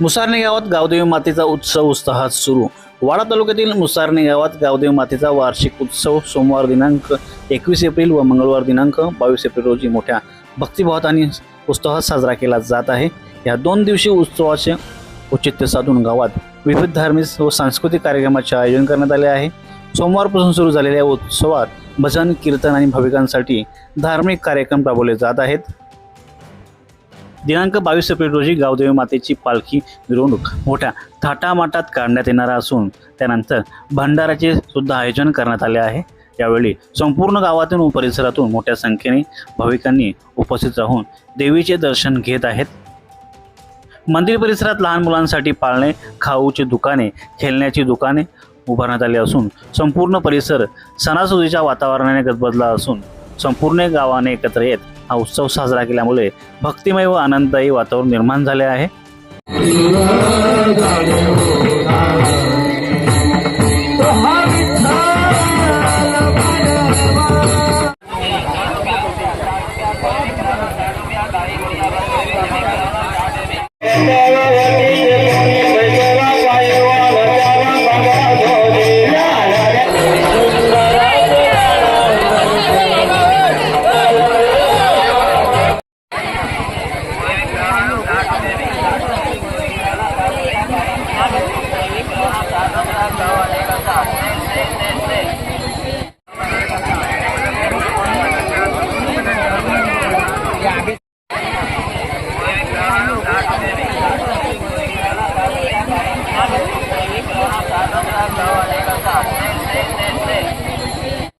मुसारणे गावात गावदेवी मातेचा उत्सव उत्साहात सुरू. वाडा तालुक्यातील मुसारणे गावात गावदेवी मातेचा वार्षिक उत्सव सोमवार दिनांक एकवीस एप्रिल व मंगळवार दिनांक बावीस एप्रिल रोजी मोठ्या भक्तिभावात आणि उत्साहात साजरा केला जात आहे. या दोन दिवशी उत्सवाचे औचित्य साधून गावात विविध धार्मिक व सांस्कृतिक कार्यक्रमाचे आयोजन करण्यात आले आहे. सोमवारपासून सुरू झालेल्या उत्सवात भजन कीर्तन आणि भाविकांसाठी धार्मिक कार्यक्रम राबवले जात आहेत. दिनांक बावीस एप्रिल रोजी गावदेवी मातेची पालखी मिरवणूक. मोठ्या थाटामाटात काढण्यात येणार असून त्यानंतर भंडाराचे सुद्धा आयोजन करण्यात आले आहे. यावेळी संपूर्ण गावातून व परिसरातून मोठ्या संख्येने भाविकांनी उपस्थित राहून देवीचे दर्शन घेत आहेत. मंदिर परिसरात लहान मुलांसाठी पाळणे खाऊची दुकाने खेळण्याची दुकाने उभारण्यात आली असून संपूर्ण परिसर सणासुदीच्या वातावरणाने गजबजला असून संपूर्ण गावाने एकत्र येत हा उत्सव साजरा केल्यामुळे भक्तिमय व आनंददायी वातावरण निर्माण झाले आहे.